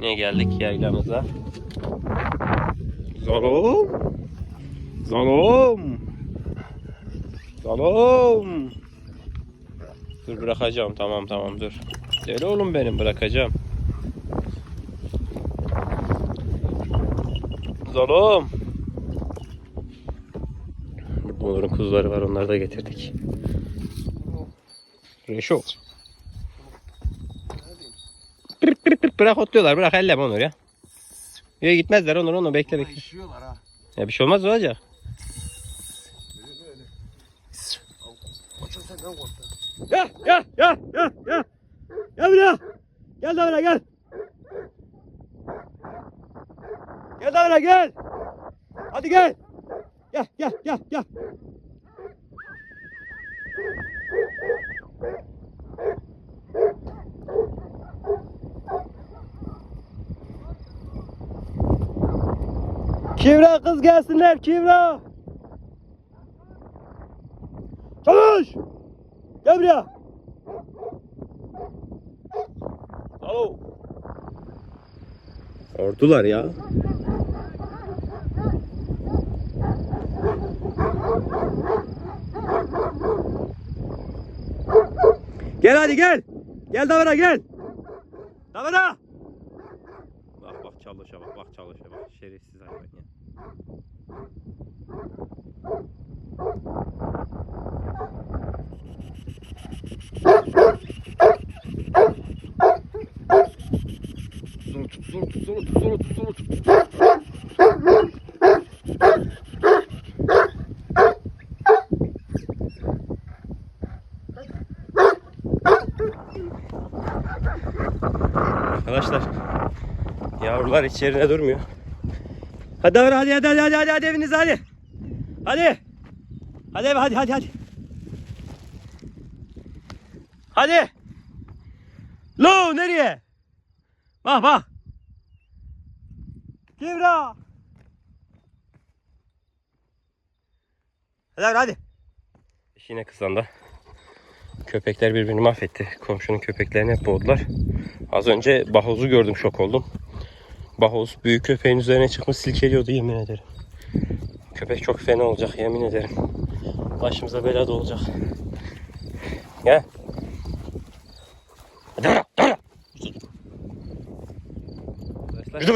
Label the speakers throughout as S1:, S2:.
S1: Yine geldik yaylamıza. Zalom. Zalom. Zalom. Dur bırakacağım tamam tamam dur. Deli oğlum benim bırakacağım. Zalom. Onların kuzuları var onları da getirdik. Reşo. Pırp pırp pırp bırak otluyorlar bırak elleme onları ya. Yürü gitmezler onur onu bekle bekle.
S2: İşiyorlar ha.
S1: Ya bir şey olmaz olacak?
S2: Koçum senden korktu.
S1: Gel gel gel gel gel. Gel buraya. Gel de buraya gel. Gel de buraya gel. Hadi gel. Gel gel gel gel. Kivra kız gelsinler Kivra. Çalış. Gel buraya. Alo. Ordular ya. Gel hadi gel. Gel Davara gel. Davara. Çalışa bak bak çalışa bak şerefsiz hayvan ya. Yavrular hiç yerine durmuyor. Hadi hadi hadi hadi hadi hadi hadi evinize hadi. Hadi. Hadi eve hadi hadi hadi. Hadi. Lo nereye? Bak bak. Kibra. Hadi hadi. Yine kısanda. Köpekler birbirini mahvetti. Komşunun köpeklerini hep boğdular. Az önce Bahoz'u gördüm şok oldum. Bahoz büyük köpeğin üzerine çıkmış silkeliyordu yemin ederim. Köpek çok fena olacak yemin ederim. Başımıza bela da olacak. Gel.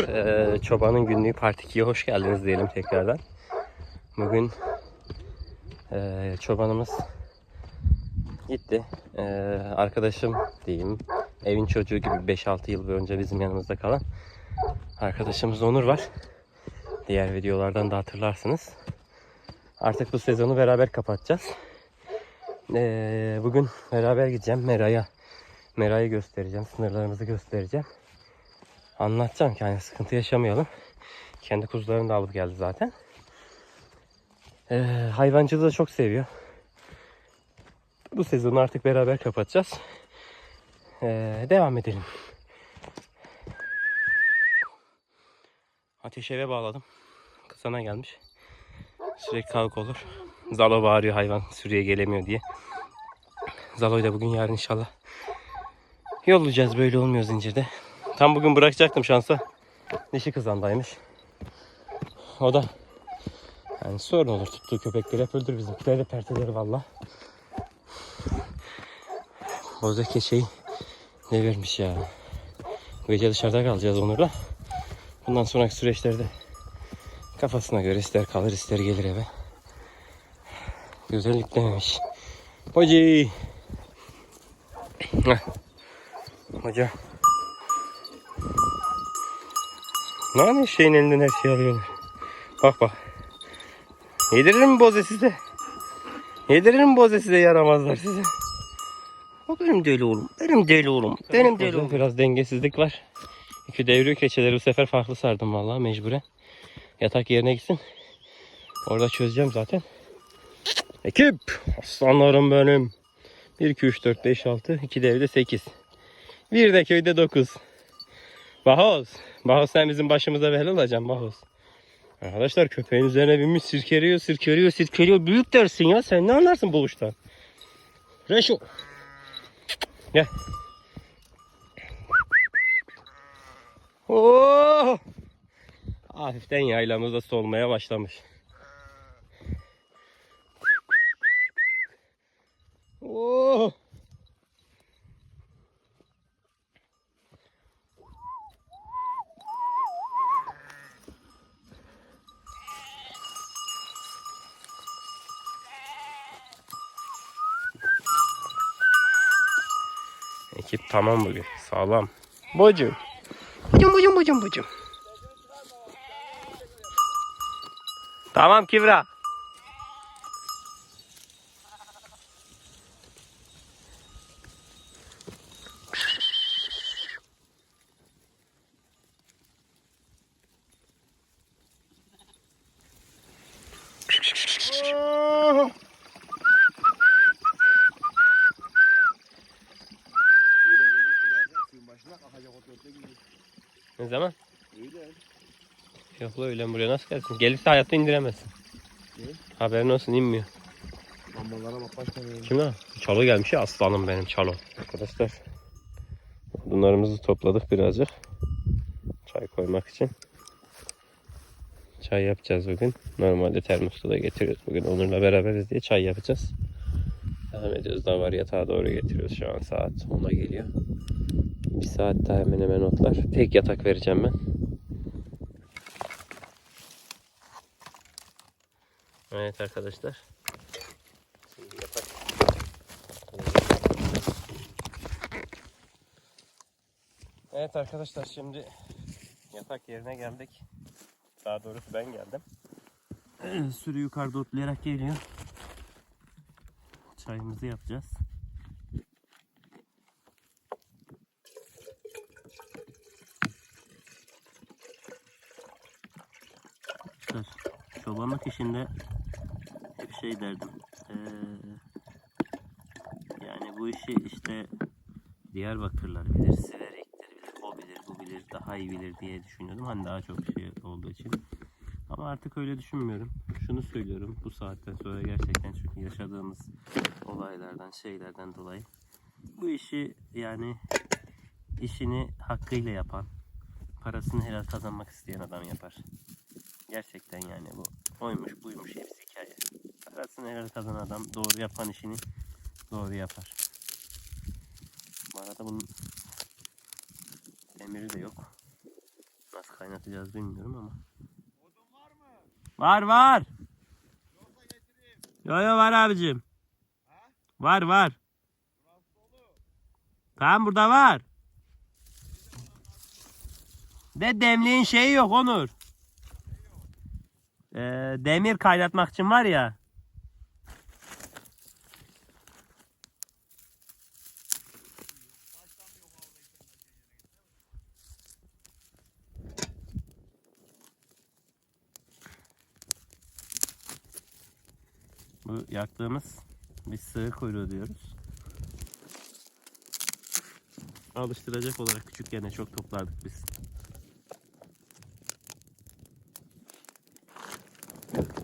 S1: Eee, çobanın günlüğü part 2'ye hoş geldiniz diyelim tekrardan. Bugün eee, çobanımız gitti. Eee, arkadaşım diyeyim evin çocuğu gibi 5-6 yıl önce bizim yanımızda kalan arkadaşımız Onur var. Diğer videolardan da hatırlarsınız. Artık bu sezonu beraber kapatacağız. Ee, bugün beraber gideceğim Mera'ya. Mera'yı göstereceğim. Sınırlarımızı göstereceğim. Anlatacağım ki hani sıkıntı yaşamayalım. Kendi kuzularını da alıp geldi zaten. Ee, hayvancılığı da çok seviyor. Bu sezonu artık beraber kapatacağız. Ee, devam edelim. Ateş eve bağladım. Kısana gelmiş. Sürekli kavga olur. Zalo bağırıyor hayvan sürüye gelemiyor diye. Zalo'yu da bugün yarın inşallah yollayacağız. Böyle olmuyor zincirde. Tam bugün bırakacaktım şansa. Dişi kızandaymış. O da yani sorun olur tuttuğu köpekleri hep öldür bizimkileri de perteleri valla. Boza keçeyi ne vermiş ya. Gece dışarıda kalacağız Onur'la. Bundan sonraki süreçlerde kafasına göre ister kalır ister gelir eve. Güzel yüklememiş. Hoca. Hoca. Ne şeyin elinden her şeyi alıyorlar. Bak bak. Yedirir mi boze size? Yedirir mi boze size yaramazlar size? O benim deli oğlum. Benim deli oğlum. Benim deli oğlum. Biraz dengesizlik var. İki devriyor keçeleri bu sefer farklı sardım vallahi mecburen. Yatak yerine gitsin. Orada çözeceğim zaten. Ekip. Aslanlarım benim. 1, 2, 3, 4, 5, 6. 2 devde 8. Bir de köyde 9. Bahoz. Bahoz sen bizim başımıza bela olacaksın Bahoz. Arkadaşlar köpeğin üzerine binmiş sirkeliyor, sirkeliyor, sirkeliyor. Büyük dersin ya. Sen ne anlarsın bu işten? Reşo. Gel. Oo! Hafiften yaylamız da solmaya başlamış. Oo! Ekip tamam bugün. Sağlam. Bocum. Bocum bocum bocum bocum. Tamam Kibra.
S2: Öyle gelirsin ya. Suyun başına kalkacak o dörtte gidiyor.
S1: Ne zaman?
S2: Öyle.
S1: Yok la öyle buraya nasıl gelsin? Gelirse hayatta indiremezsin.
S2: Ne?
S1: Haberin olsun inmiyor.
S2: Lambalara bak tane
S1: Kim o? Çalo gelmiş ya aslanım benim Çalo. Arkadaşlar odunlarımızı topladık birazcık. Çay koymak için. Çay yapacağız bugün. Normalde termosta da getiriyoruz. Bugün Onur'la beraberiz diye çay yapacağız. Devam ediyoruz. Davar yatağa doğru getiriyoruz. Şu an saat 10'a geliyor. Bir saat daha hemen hemen otlar. Tek yatak vereceğim ben. Evet arkadaşlar. Şimdi yatak Evet arkadaşlar şimdi yatak yerine geldik. Daha doğrusu ben geldim. Sürü yukarıda otlayarak geliyor. Çayımızı yapacağız. Arkadaşlar, İşinde hep şey derdim. Ee, yani bu işi işte Diyarbakırlar bilir, Siverekler bilir, o bilir, bu bilir, daha iyi bilir diye düşünüyordum. Hani daha çok şey olduğu için. Ama artık öyle düşünmüyorum. Şunu söylüyorum bu saatten sonra gerçekten çünkü yaşadığımız olaylardan, şeylerden dolayı. Bu işi yani işini hakkıyla yapan, parasını helal kazanmak isteyen adam yapar. Gerçekten yani bu oymuş buymuş hepsi hikaye. Parasını helal kazanan adam doğru yapan işini doğru yapar. Bu arada bunun demiri de yok. Nasıl kaynatacağız bilmiyorum ama. Var var. Yo yo var abicim. Var var. Tamam burada var. De demliğin şeyi yok Onur. Ee, demir kaynatmak için var ya. Bu yaktığımız bir sığır kuyruğu diyoruz. Alıştıracak olarak küçükken de çok toplardık biz.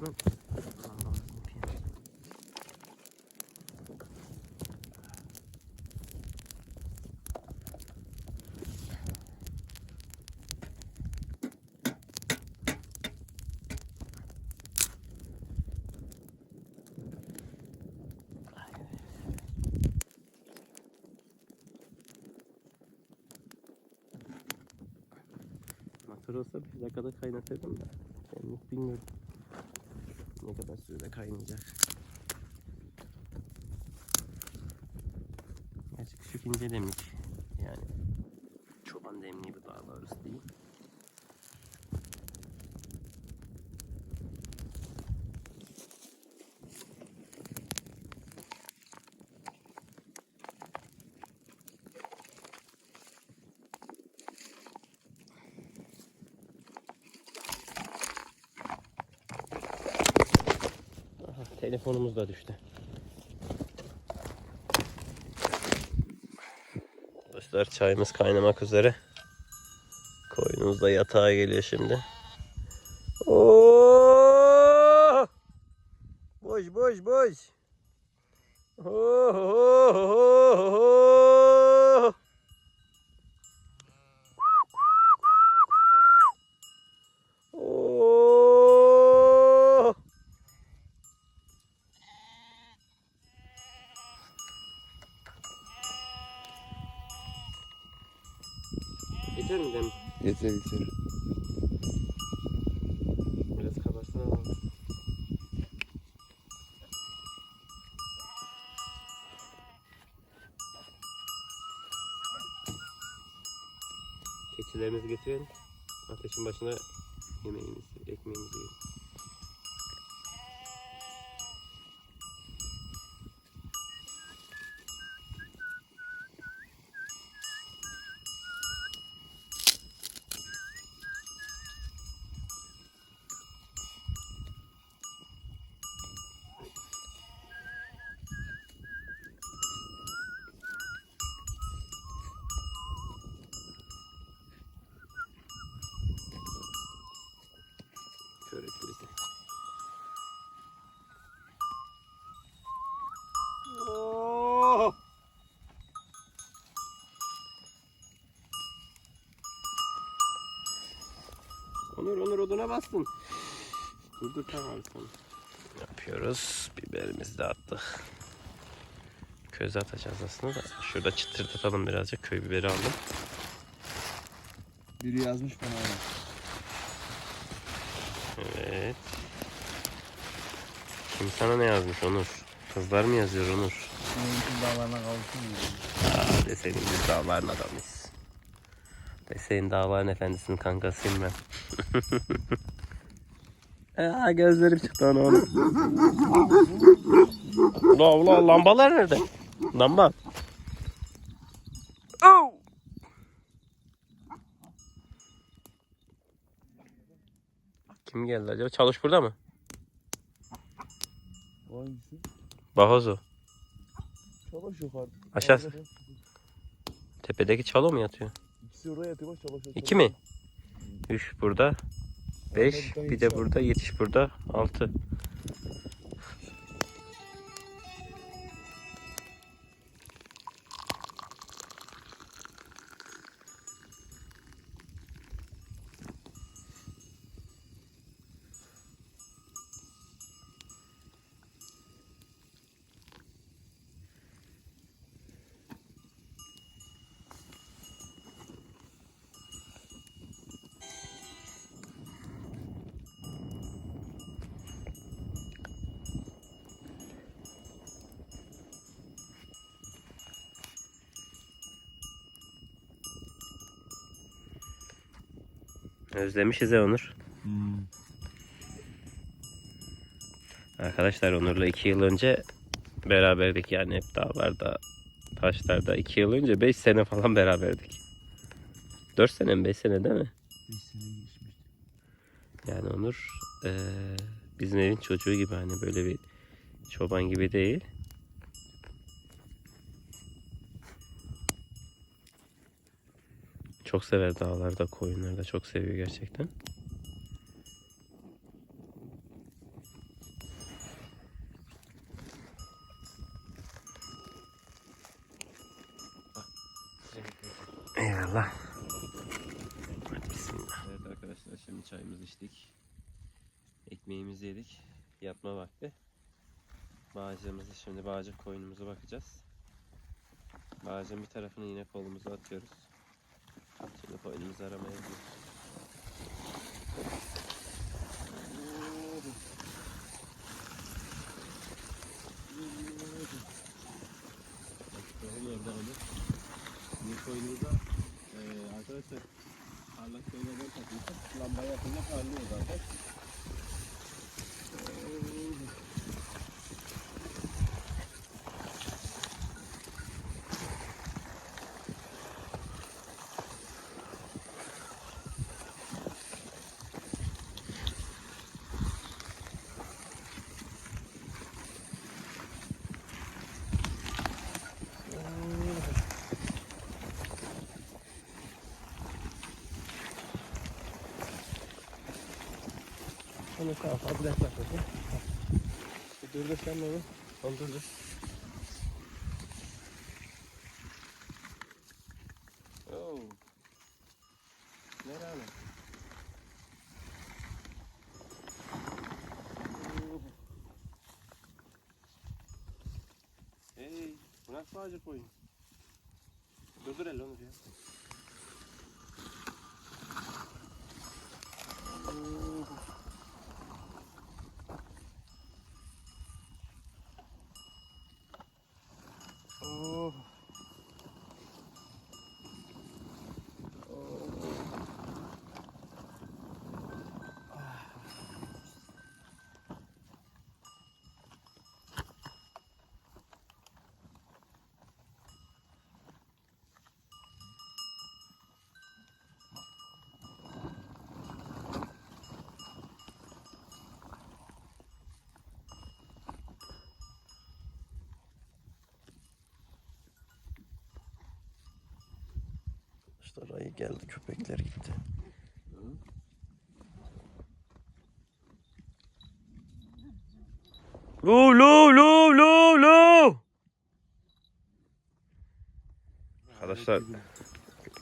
S1: Motor olsa bir dakikada kaynatırdım da. Yani bilmiyorum. Ne kadar sürede kaynayacak. Gerçi küçük ince demlik. Yani çoban demliği bu daha doğrusu değil. Telefonumuz da düştü. Arkadaşlar çayımız kaynamak üzere. Koyunumuz da yatağa geliyor şimdi. Oo! Boş boş boş. Oo. Yeter mi
S2: yeter.
S1: Biraz kabarsana alalım. Keçilerimizi getirelim. Ateşin başına yemeğimizi, ekmeğimizi yiyelim. Körek birisi. Oh! Onur Onur oduna bastın. Dur dur tamam tamam. Ne yapıyoruz? Biberimizi de attık. Köz atacağız aslında da. Şurada çıtırdatalım birazcık. Köy biberi aldım.
S2: Biri yazmış bana.
S1: Evet. Kim sana ne yazmış Onur? Kızlar mı yazıyor Onur?
S2: Bütün dağlarına kavuşsun ya.
S1: Aa, de senin biz dağların adamıyız. De senin dağların efendisinin kankasıyım ben. Aa, gözlerim çıktı ona onu. ula ula lambalar nerede? Lamba. Oh! Kim geldi acaba? Çalış burada mı?
S2: O hangisi?
S1: Bahozo.
S2: Çavaş yukarı.
S1: Aşağısı. Tepedeki çalo mu yatıyor?
S2: İkisi oraya yatıyor bak yatıyor.
S1: İki mi? Üç burada. Beş.
S2: bir
S1: de burada. Yetiş burada. Altı. Özlemişiz ya Onur.
S2: Hmm.
S1: Arkadaşlar Onur'la iki yıl önce beraberdik. Yani hep dağlarda, taşlarda. iki yıl önce beş sene falan beraberdik. Dört sene mi? Beş sene değil mi?
S2: Beş sene geçmişti.
S1: Yani Onur eee, bizim evin çocuğu gibi hani böyle bir çoban gibi değil. Çok sever dağlarda, koyunlarda çok seviyor gerçekten. Eyvallah. Hadi bismillah. Evet arkadaşlar şimdi çayımızı içtik. Ekmeğimizi yedik. Yatma vakti. Bağcığımızı şimdi bağcık koyunumuza bakacağız. Bağcığın bir tarafını yine kolumuza atıyoruz. Şimdi koyunumuzu aramaya gidiyoruz. Orada olur. Bir koyunumuza eee arkadaşlar parlak şeylerden takıyorsak lambaya yakında parlıyor zaten. Onu sağ fazla yaklaşmasın. Dur dur sen onu. Onu dur dur. Oh. Ne rağmen? Hey, bırak bağcık oyun. Dur dur el Onur ya. Oh.
S3: İşte ayı geldi köpekler gitti.
S1: Lu lu lu lu lu. Arkadaşlar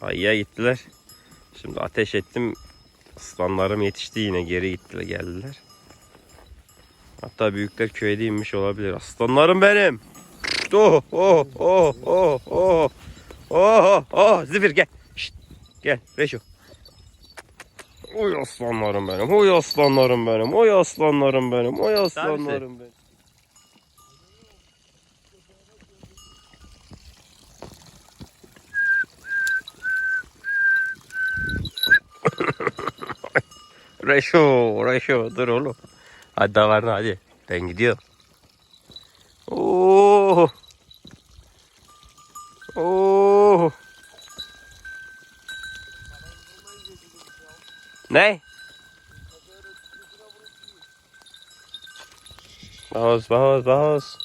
S1: ayıya gittiler. Şimdi ateş ettim. Aslanlarım yetişti yine geri gittiler geldiler. Hatta büyükler köyde inmiş olabilir. Aslanlarım benim. Oh oh oh oh oh. Oh oh Zifir gel. Gel Reşo. Oy aslanlarım benim. Oy aslanlarım benim. Oy aslanlarım benim. Oy aslanlarım benim. Reşo, Reşo dur oğlum. Hadi davarına hadi. Ben gidiyorum. Oo. Oo. Ne? Bağız, bağız, bağız.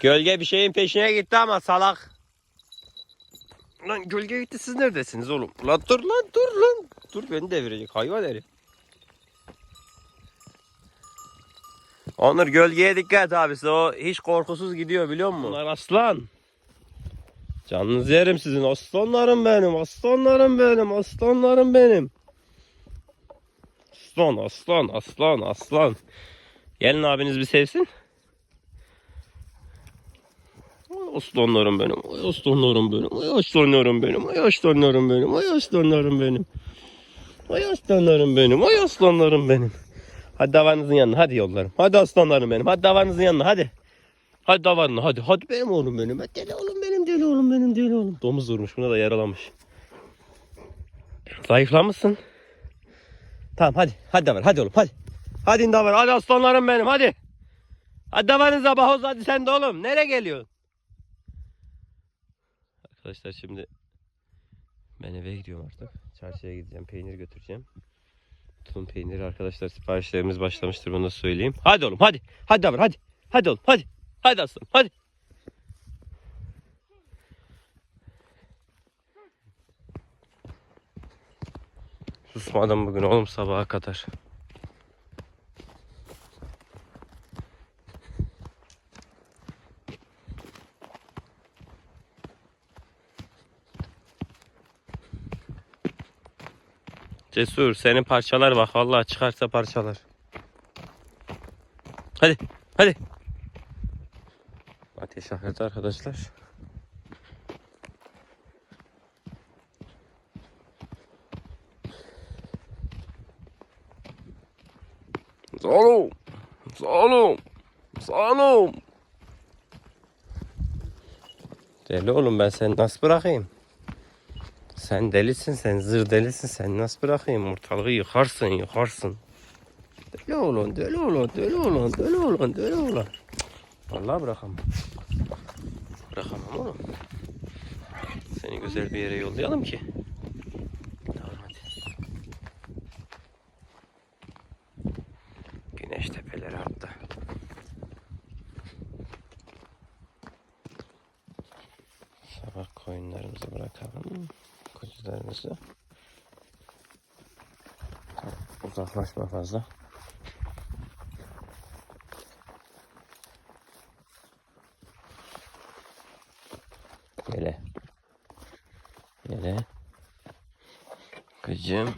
S1: Gölge bir şeyin peşine gitti ama salak. Lan gölge gitti siz neredesiniz oğlum? Lan dur lan dur lan. Dur beni devirecek hayvan herif. Onur gölgeye dikkat abisi o hiç korkusuz gidiyor biliyor musun? Bunlar aslan. Canınızı yerim sizin aslanlarım benim aslanlarım benim aslanlarım benim. Aslan aslan aslan aslan. Gelin abiniz bir sevsin. Aslanlarım benim. Aslanlarım benim. Aslanlarım benim. Aslanlarım benim. Aslanlarım benim. Aslanlarım benim. Aslanlarım benim. Hadi davarınızın yanına. Hadi yollarım. Hadi aslanlarım benim. Hadi davarınızın yanına. Hadi. Hadi davarına. Hadi. Hadi benim oğlum benim. Hadi oğlum benim. Oğlum benim. Deli oğlum. Domuz vurmuş. Buna da yaralamış. Zayıflamışsın. Tamam hadi. Hadi davar. Hadi oğlum. Hadi. Hadi davar. Hadi aslanlarım benim. Hadi. Hadi davarınıza bahoz. Hadi sen de oğlum. Nereye geliyorsun? Arkadaşlar şimdi ben eve gidiyorum artık. Çarşıya gideceğim. Peynir götüreceğim. Tulum peyniri arkadaşlar siparişlerimiz başlamıştır bunu da söyleyeyim. Hadi oğlum hadi. Hadi davran hadi. Hadi oğlum hadi. Hadi aslanım hadi. Susmadım bugün oğlum sabaha kadar. Cesur senin parçalar bak vallahi çıkarsa parçalar. Hadi hadi. Ateş yakıldı arkadaşlar. Sağolum. Sağolum. Sağolum. Deli oğlum ben seni nasıl bırakayım? Sen delisin sen zır delisin sen nasıl bırakayım ortalığı yıkarsın yıkarsın. Deli oğlum deli oğlum deli oğlum deli oğlum deli oğlum. Vallahi bırakamam. Bırakamam oğlum. Seni güzel bir yere yollayalım ki. Tamam hadi. Güneş tepeleri hatta. Sabah koyunlarımızı bırakalım. Koçlarımızı. Uzaklaşma fazla. Gele. Gele. Kızım.